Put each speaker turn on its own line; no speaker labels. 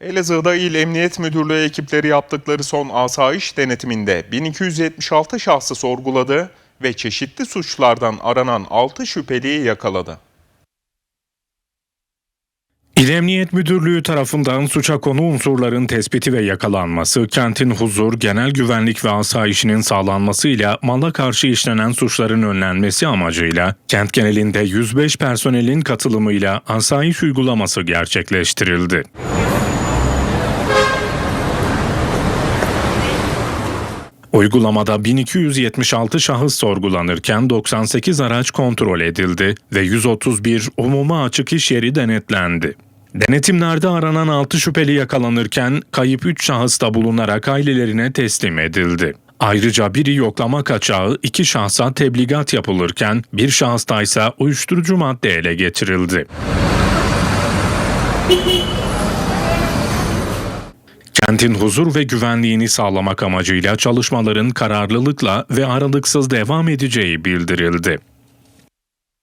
Elazığ'da İl Emniyet Müdürlüğü ekipleri yaptıkları son asayiş denetiminde 1276 şahsı sorguladı ve çeşitli suçlardan aranan 6 şüpheliyi yakaladı.
İl Emniyet Müdürlüğü tarafından suça konu unsurların tespiti ve yakalanması, kentin huzur, genel güvenlik ve asayişinin sağlanmasıyla mala karşı işlenen suçların önlenmesi amacıyla kent genelinde 105 personelin katılımıyla asayiş uygulaması gerçekleştirildi. Uygulamada 1276 şahıs sorgulanırken 98 araç kontrol edildi ve 131 umuma açık iş yeri denetlendi. Denetimlerde aranan 6 şüpheli yakalanırken kayıp 3 şahıs da bulunarak ailelerine teslim edildi. Ayrıca biri yoklama kaçağı, iki şahsa tebligat yapılırken bir şahısta ise uyuşturucu madde ele geçirildi. Kentin huzur ve güvenliğini sağlamak amacıyla çalışmaların kararlılıkla ve aralıksız devam edeceği bildirildi.